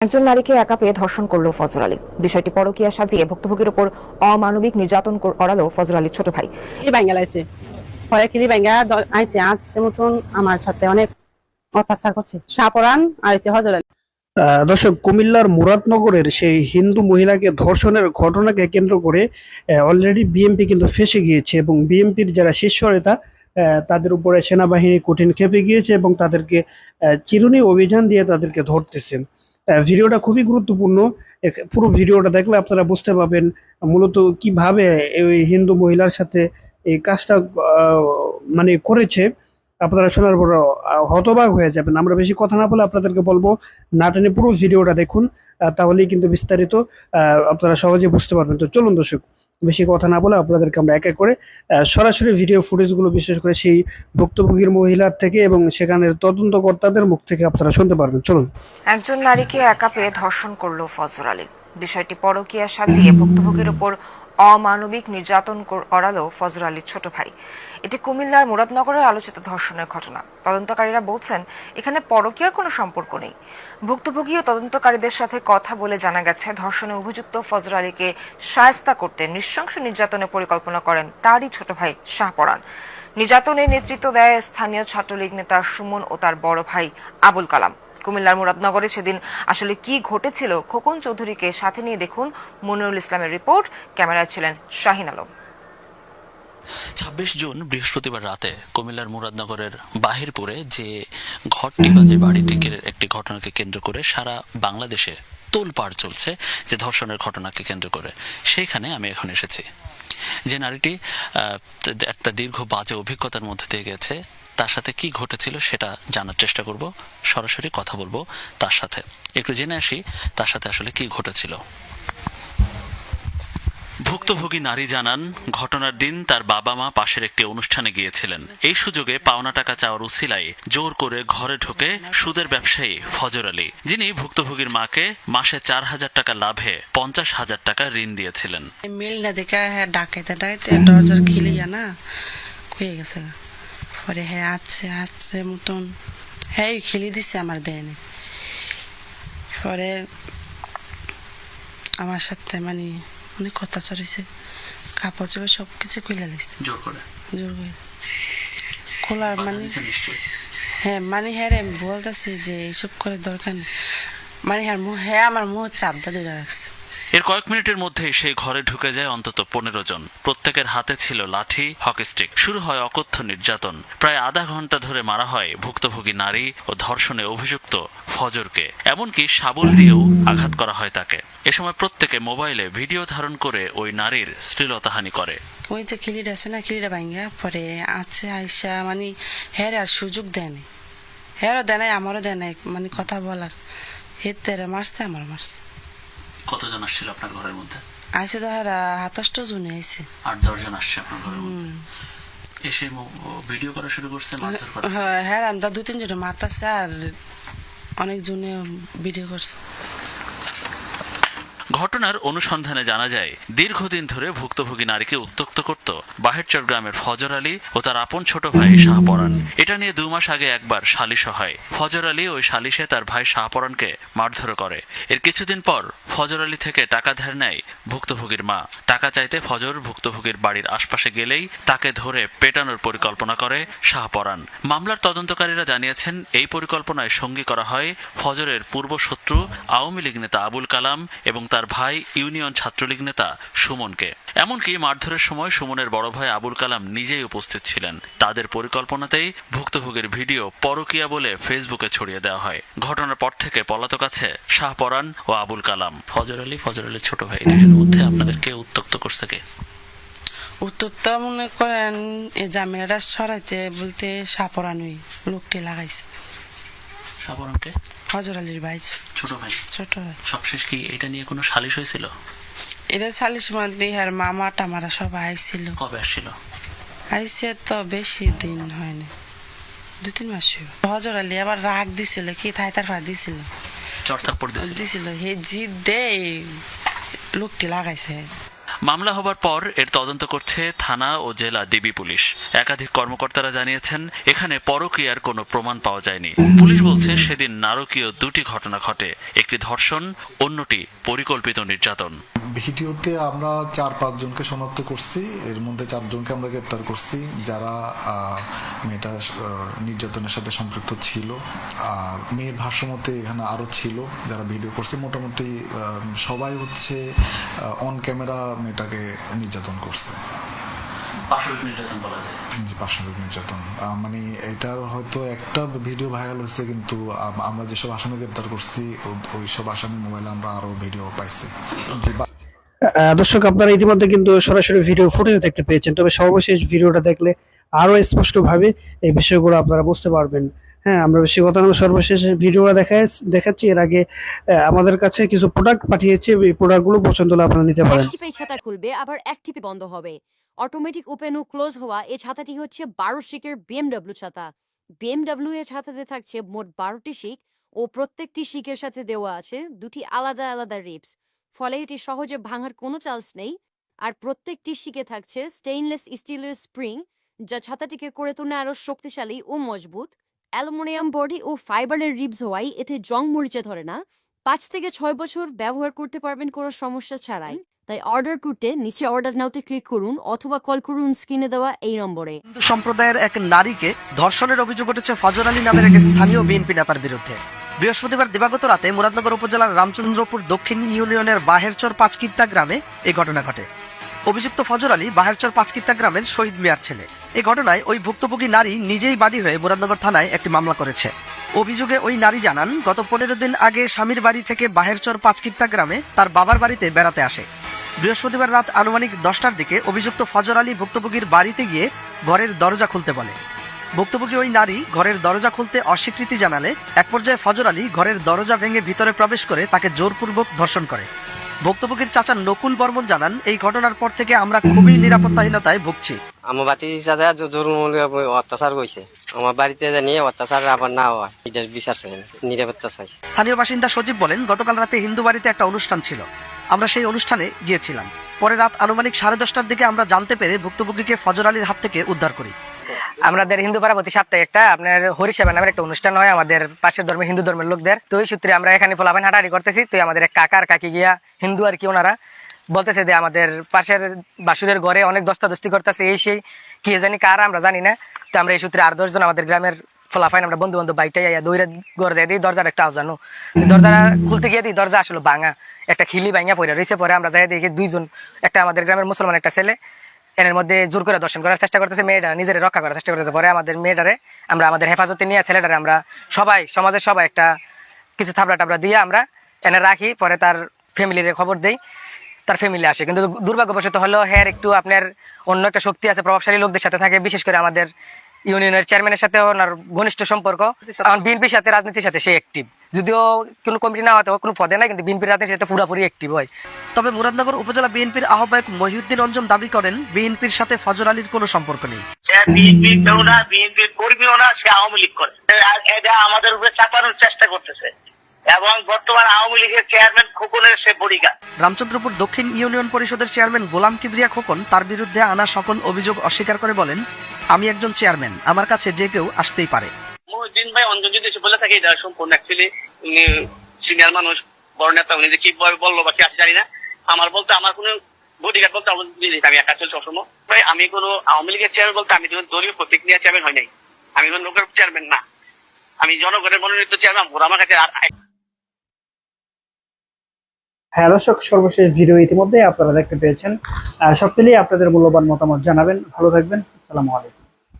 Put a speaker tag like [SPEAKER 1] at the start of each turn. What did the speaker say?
[SPEAKER 1] একজন নারীকে একা পেয়ে ধর্ষণ করল ফজর আলী। বিষয়টি পরকীয়া সাজিয়ে ভুক্তভোগীর উপর অমানবিক নির্যাতন করালো ফজর আলীর ছোট ভাই।
[SPEAKER 2] কিলি ব্যাঙ্গা লাইছে। পরে কিলি আইছে। আজকে মতন আমার সাথে অনেক অত্যাচার করছে। সাপরান আইছে হজর আলী।
[SPEAKER 3] দর্শক কুমিল্লার মুরাদনগরের সেই হিন্দু মহিলাকে ধর্ষণের ঘটনাকে কেন্দ্র করে অলরেডি বিএমপি কিন্তু ফেসে গিয়েছে এবং বিএমপির যারা শীর্ষ নেতা আহ, তাদের উপরে সেনাবাহিনী কঠিন খেপে গিয়েছে এবং তাদেরকে আহ, চিরুনি অভিযান দিয়ে তাদেরকে ধরতেছে। আহ, ভিডিওটা খুবই গুরুত্বপূর্ণ। পুরো ভিডিওটা দেখলে আপনারা বুঝতে পারবেন মূলত কীভাবে এই হিন্দু মহিলার সাথে এই কাজটা মানে করেছে। আপনারা শোনার পর হতবাক হয়ে যাবেন। আমরা বেশি কথা না বলে আপনাদেরকে বলব নাটনে পুরো ভিডিওটা দেখুন তাহলেই কিন্তু বিস্তারিত আপনারা সহজে বুঝতে পারবেন। তো চলুন দর্শক বেশি কথা না বলে আপনাদেরকে আমরা এক এক করে সরাসরি ভিডিও ফুটেজগুলো বিশেষ করে সেই ভুক্তভোগীর মহিলার থেকে এবং সেখানের তদন্তকর্তাদের মুখ থেকে আপনারা শুনতে পারবেন। চলুন।
[SPEAKER 1] একজন নারীকে একা পেয়ে ধর্ষণ করল ফজর আলী। বিষয়টি পরকীয়া সাজিয়ে ভুক্তভোগীর উপর অমানবিক নির্যাতন করালো ফজর আলীর ছোট ভাই। এটি কুমিল্লার মুরাদনগরের আলোচিত ধর্ষণের ঘটনা। তদন্তকারীরা বলছেন, এখানে পরকীয়ার কোনো সম্পর্ক নেই। ভুক্তভোগী ও তদন্তকারীদের সাথে কথা বলে জানা গেছে, ধর্ষণে অভিযুক্ত ফজর আলীকে সায়স্তা করতে নৃশংস নির্যাতনের পরিকল্পনা করেন তারই ছোট ভাই শাহপরান। নির্যাতনের নেতৃত্ব দেয় স্থানীয় ছাত্রলীগ নেতা সুমন ও তার বড় ভাই আবুল কালাম। কুমিল্লার মুরাদনগরে সেদিন আসলে কি ঘটেছিল, খোকন চৌধুরীকে সাথে নিয়ে দেখুন মনিরুল ইসলামের রিপোর্ট। ক্যামেরায় ছিলেন শাহিন আলম।
[SPEAKER 4] ছাব্বিশ জুন বৃহস্পতিবার রাতে কুমিল্লার মুরাদনগরের বাহিরপুরে যে ঘরটি বা যে বাড়িটিকে একটি ঘটনাকে কেন্দ্র করে সারা বাংলাদেশে তোলপাড় চলছে যে ধর্ষণের ঘটনাকে কেন্দ্র করে। সেইখানে আমি এখন এসেছি। যে নারীটি একটা দীর্ঘ বাজে অভিজ্ঞতার মধ্যে দিয়ে গেছে, তার সাথে কি ঘটেছিল সেটা জানার চেষ্টা করব, সরাসরি কথা বলব তার সাথে। একটু জেনে আসি তার সাথে আসলে কি ঘটেছিল। ভুক্তভোগী নারী জানান, ঘটনার দিন তার বাবা মা পাশের একটি অনুষ্ঠানে গিয়েছিলেন। এই সুযোগে পাওনা টাকা চাওয়ার উসিলায় জোর করে ঘরে ঢুকে সুদের ব্যবসায়ী ফজর আলী, যিনি ভুক্তভোগীর মাকে মাসে চার হাজার টাকা লাভে পঞ্চাশ হাজার টাকা ঋণ দিয়েছিলেন।
[SPEAKER 5] মিল না দেখে হ্যাঁ ডাকাইতে দরজার খিলিয়া না খুয়ে গেছে পরে হ্যাঁ আছে আছে মতন। হ্যাঁ খেলি দিছে আমার দেয়নি। পরে আমার সাথে মানে অনেক কথা চড়েছে কাপড় চোপড় সব কিছু খুলে লাগছে।
[SPEAKER 4] জোর করে?
[SPEAKER 5] জোর করে। খোলার মানে হ্যাঁ মানে হ্যাঁ রে বলতেছি যে এইসব করে দরকার নেই। মানে হ্যাঁ হ্যাঁ আমার মুহ চাপটা ধরে রাখছে।
[SPEAKER 4] এর কয়েক মিনিটের মধ্যেই সেই ঘরে ঢুকে যায় অন্তত পনেরো জন। প্রত্যেকের হাতে ছিল লাঠি, হকি স্টিক। শুরু হয় অকথ্য নির্যাতন। প্রায় আধা ঘণ্টা ধরে মারা হয় ভুক্তভোগী নারী ও ধর্ষণে অভিযুক্ত ফজরকে। এমনকি শাবল দিয়েও আঘাত করা হয় তাকে। এ সময় প্রত্যেকে মোবাইলে ভিডিও ধারণ করে ওই নারীর শ্লীলতাহানি করে।
[SPEAKER 5] ওই যে কিলিটা আছে না কিলিটা ভাঙ্গা, পরে আছে আইসা মানে হ্যাঁ আর সুযোগ দেয় নাই। হ্যাঁও দেয় নাই, আমারও দেয় নাই মানে কথা বলার। হে তেরে মারছে আমার মারছে
[SPEAKER 4] কতজন আসছিল আপনার ঘরের মধ্যে?
[SPEAKER 5] আইসে তো হাতষ্ট জন আইসে
[SPEAKER 4] আট দশজন আসছে আপনার ঘরের মধ্যে? এসে ভিডিও করা শুরু করছে মারধর করা?
[SPEAKER 5] হ্যাঁ হ্যাঁ দু দু তিনজনে মারতাছে আর অনেক জনে ভিডিও করছে।
[SPEAKER 4] ঘটনার অনুসন্ধানে জানা যায়, দীর্ঘদিন ধরে ভুক্তভোগী নারীকে উত্তক্ত করত বাহেরচর গ্রামের ফজর আলী ও তার আপন ছোট ভাই শাহপরান এটা নিয়ে দু মাস আগে একবার সালিশ হয়। ফজর আলী ওই সালিশে তার ভাই শাহপরানকে মারধর করে। এর কিছুদিন পর ফজর আলী থেকে টাকা ধার নেয় ভুক্তভোগীর মা। টাকা চাইতে ফজর ভুক্তভোগীর বাড়ির আশপাশে গেলেই তাকে ধরে পেটানোর পরিকল্পনা করে শাহপরান মামলার তদন্তকারীরা জানিয়েছেন, এই পরিকল্পনায় সঙ্গী করা হয় ফজরের পূর্বশত্রু আওয়ামী লীগ নেতা আবুল কালাম এবং তার ভাই ইউনিয়ন ছাত্রলীগ নেতা সুমনকে। এমনকি মারধরের সময় সুমনের বড় ভাই আবুল কালাম নিজেই উপস্থিত ছিলেন। তাদের পরিকল্পনাতেই ভুক্তভোগীর ভিডিও পরকিয়া বলে ফেসবুকে ছড়িয়ে দেওয়া হয়। ঘটনার পর থেকে পলাতক আছে শাহপরান ও আবুল কালাম। ফজর আলী, ফজর আলীর ছোট ভাই দুজনের মধ্যে আপনাদেরকে উত্তক্ত করছে কে?
[SPEAKER 5] উত্তর তো মনে করেন এই জামিনাটা সরাইতে বলতে সাপরানুই লোকটি লাগাইছে।
[SPEAKER 4] শাহপরানকে
[SPEAKER 5] হজর আলীর ভাই
[SPEAKER 4] ছোট ভাই?
[SPEAKER 5] ছোট ভাই।
[SPEAKER 4] সবশেষ কি এটা নিয়ে কোনো সালিশ হয়েছিল?
[SPEAKER 5] এটা চালিশ মধ্যে আর মামা টামারা সব আইছিল।
[SPEAKER 4] কবে আসছিল?
[SPEAKER 5] আইসে তো বেশি দিন হয়নি দু তিন মাস। হজর আলী আবার রাগ দিছিল কি থাই তার ফা দিছিল?
[SPEAKER 4] চর্চা
[SPEAKER 5] দিছিল। হে জিদ দে লোকটি লাগাইছে।
[SPEAKER 4] মামলা হবার পর এর তদন্ত করছে থানা ও জেলা ডিবি পুলিশ। একাধিক কর্মকর্তারা জানিয়েছেন, এখানে পরকীয়ার কোনো প্রমাণ পাওয়া যায়নি। পুলিশ বলছে, সেদিন নারকীয় দুটি ঘটনা ঘটে। একটি ধর্ষণ, অন্যটি পরিকল্পিত নির্যাতন।
[SPEAKER 6] ভিডিওতে আমরা চার পাঁচজনকে শনাক্ত করছি। এর মধ্যে চারজনকে আমরা গ্রেপ্তার করছি, যারা মেয়েটা নির্যাতনের সাথে সম্পৃক্ত ছিল। আর মেয়ের ভাষ্যমতে এখানে আরও ছিল যারা ভিডিও করছে। মোটামুটি সবাই হচ্ছে অন ক্যামেরা মেয়েটাকে নির্যাতন করছে।
[SPEAKER 4] নির্যাতন বলা যায়।
[SPEAKER 6] যে পাশবিক নির্যাতন। মানে এটার হয়তো একটা ভিডিও ভাইরাল হয়েছে কিন্তু আমরা যেসব আসামি গ্রেপ্তার করছি ওইসব আসামি মোবাইলে আমরা আরও ভিডিও পাইছি।
[SPEAKER 3] দর্শক, আপনারা ইতিমধ্যে কিন্তু সরাসরি ভিডিও ফুটেজ দেখতে পেয়েছেন। তবে সর্বশেষ ভিডিওটা দেখলে আরও স্পষ্টভাবে এই বিষয়গুলো আপনারা বুঝতে পারবেন। হ্যাঁ আমরা বেশি কথা বলে সর্বশেষ ভিডিওটা দেখায় দেখাচ্ছি। এর আগে আমাদের কাছে কিছু প্রোডাক্ট পাঠিয়েছে। এই প্রোডাক্টগুলো পছন্দ হলে আপনারা নিতে পারেন।
[SPEAKER 7] এক ছাতা খুলবে, আবার এক টিপে বন্ধ হবে। অটোমেটিক ওপেন ও ক্লোজ হওয়া এই ছাতাটি হচ্ছে বারো শিকের বিএমডব্লিউ ছাতা। বিএমডব্লিউ এর ছাতাতে থাকছে মোট বারোটি শিক ও প্রত্যেকটি শিকের সাথে দেওয়া আছে দুটি আলাদা আলাদা রিপস ফলে এটি সহজে ভাঙার কোনো চান্স নেই। আর প্রত্যেকটি শিকে থাকছে স্টেইনলেস স্টিলের স্প্রিং যা ছাতাটিকে করে তোলে আরও শক্তিশালী ও মজবুত। অ্যালুমিনিয়াম বডি ও ফাইবারের রিবস হওয়ায় এতে জং মরিচে ধরে না। পাঁচ থেকে ছয় বছর ব্যবহার করতে পারবেন কোনো সমস্যা ছাড়াই। তাই অর্ডার করতে নিচে অর্ডার নাওতে ক্লিক করুন অথবা কল করুন স্ক্রিনে দেওয়া এই নম্বরে।
[SPEAKER 8] হিন্দু সম্প্রদায়ের এক নারীকে ধর্ষণের অভিযোগ উঠেছে ফজর আলী নামের এক স্থানীয় বিএনপি নেতার বিরুদ্ধে। বৃহস্পতিবার দিবাগত রাতে মুরাদনগর উপজেলার রামচন্দ্রপুর দক্ষিণ ইউনিয়নের বাহেরচর পাঁচকিত্তা গ্রামে এই ঘটনা ঘটে। অভিযুক্ত ফজর আলী বাহেরচর পাঁচকিত্তা গ্রামের শহীদ মিয়ার ছেলে। এই ঘটনায় ওই ভুক্তভোগী নারী নিজেই বাদী হয়ে মুরাদনগর থানায় একটি মামলা করেছে। অভিযোগে ওই নারী জানান, গত পনেরো দিন আগে স্বামীর বাড়ি থেকে বাহেরচর পাঁচকিত্তা গ্রামে তার বাবার বাড়িতে বেড়াতে আসে। বৃহস্পতিবার রাত আনুমানিক দশটার দিকে অভিযুক্ত ফজর আলী ভুক্তভোগীর বাড়িতে গিয়ে ঘরের দরজা খুলতে বলে। ভুক্তভোগী ওই নারী ঘরের দরজা খুলতে অস্বীকৃতি জানালে এক পর্যায়ে ফজর আলী ঘরের দরজা ভেঙে ভিতরে প্রবেশ করে তাকে জোরপূর্বক ধর্ষণ করে। ভুক্তভোগীর চাচা নকুল বর্মন জানান এই ঘটনার পর থেকে আমরা খুবই নিরাপত্তাহীনতায় ভুগছি।
[SPEAKER 9] আমার বাতি সাথে জোর অত্যাচার করছে আমার বাড়িতে নিয়ে অত্যাচার আবার না হয় এটার বিচার চাই নিরাপত্তা চাই।
[SPEAKER 8] স্থানীয় বাসিন্দা সজীব বলেন গতকাল রাতে হিন্দু বাড়িতে একটা অনুষ্ঠান ছিল। আমরা সেই অনুষ্ঠানে গিয়েছিলাম। পরে রাত আনুমানিক সাড়ে দশটার দিকে আমরা জানতে পেরে ভুক্তভোগীকে ফজর আলীর হাত থেকে উদ্ধার করি।
[SPEAKER 10] আমাদের হিন্দু পাড়া প্রতি সপ্তাহে একটা আপনার হরিসেবা নামের একটা অনুষ্ঠান হয় আমাদের পাশের ধর্মের হিন্দু ধর্মের লোকদের। তো ওই সূত্রে আমরা এখানে ফলাফান হাঁটাহাঁটি করতেছি। তো আমাদের এক কাকার কাকি গিয়া, হিন্দু আর কি ওনারা, বলতেছে যে আমাদের পাশের বাসুরের ঘরে অনেক দস্তাদস্তি করতেছে। এই সেই কে জানি কার, আমরা জানি না। তো আমরা এই সূত্রে আর দশজন আমাদের গ্রামের ফলাফাইন আমরা বন্ধু বান্ধব বাইকটাই আইয়া দৌড়ে ঘরে যাই দিই, দরজার একটা আওজানো দরজা খুলতে গিয়ে দিই, দরজা আসলো ভাঙা। একটা খিলি ভাঙা পড়ে রয়েছে পরে আমরা যাই দেখি দুইজন, একটা আমাদের গ্রামের মুসলমান, একটা ছেলে। এর মধ্যে জোর করে দর্শন করার চেষ্টা করতেছে মেয়েটা নিজের রক্ষা করার চেষ্টা করতেছে। পরে আমাদের মেয়েটারে আমরা আমাদের হেফাজতে নিয়ে ছেলেটারে আমরা সবাই সমাজের সবাই একটা কিছু থাবড়া টাবড়া দিয়ে আমরা এনে রাখি পরে তার ফ্যামিলির খবর দেই তার ফ্যামিলি আসে। কিন্তু দুর্ভাগ্যবশত হলো হ্যাঁ একটু আপনার অন্য একটা শক্তি আছে প্রভাবশালী লোকদের সাথে থাকে বিশেষ করে আমাদের ইউনিয়নের চেয়ারম্যানের সাথে ওনার ঘনিষ্ঠ সম্পর্ক। বিএনপির সাথে রাজনীতির সাথে সে অ্যাক্টিভ যদিও কোনো কমিটি না হতে কোনো পদে না কিন্তু বিএনপির রাজনীতির সাথে পুরোপুরি অ্যাক্টিভ হয়।
[SPEAKER 8] তবে মুরাদনগর উপজেলা বিএনপির আহ্বায়ক মহিউদ্দিন অঞ্জন দাবি করেন বিএনপির সাথে ফজর আলীর কোনো সম্পর্ক নেই।
[SPEAKER 11] সে বিএনপি কেউ না বিএনপি কর্মীও না সে আওয়ামী লীগ করে। এটা আমাদের উপরে চাপানোর চেষ্টা করতেছে। এবং বর্তমান আওয়ামী লীগের চেয়ারম্যান খোকনের সে বডিগার্ড।
[SPEAKER 8] রামচন্দ্রপুর দক্ষিণ ইউনিয়ন পরিষদের চেয়ারম্যান গোলাম কিবরিয়া খোকন তার বিরুদ্ধে আনা সকল অভিযোগ অস্বীকার করে বলেন আমি একজন চেয়ারম্যান আমার কাছে যে কেউ আসতেই পারে।
[SPEAKER 11] মহিউদ্দিন ভাই থাকে, এটা সম্পূর্ণ অ্যাকচুয়ালি উনি সিনিয়র মানুষ, বড় নেতা, উনি যে কি বলল বা কি আছে জানি না। আমার বলতে, আমার কোনো বডিগার্ড বলতে আমি একা চলছি সবসময়। ভাই আমি কোনো আওয়ামী লীগের চেয়ারম্যান বলতে আমি যখন দলীয় প্রতীক নিয়ে চেয়ারম্যান হয় নাই। আমি কোনো লোকের চেয়ারম্যান না। আমি জনগণের মনোনীত চেয়ারম্যান ওরা আমার কাছে আর
[SPEAKER 3] হ্যাঁ দর্শক, সর্বশেষ ভিডিও ইতিমধ্যে আপনারা দেখতে পেয়েছেন। সব আপনাদের মূল্যবান মতামত জানাবেন। ভালো থাকবেন। আসসালামু আলাইকুম।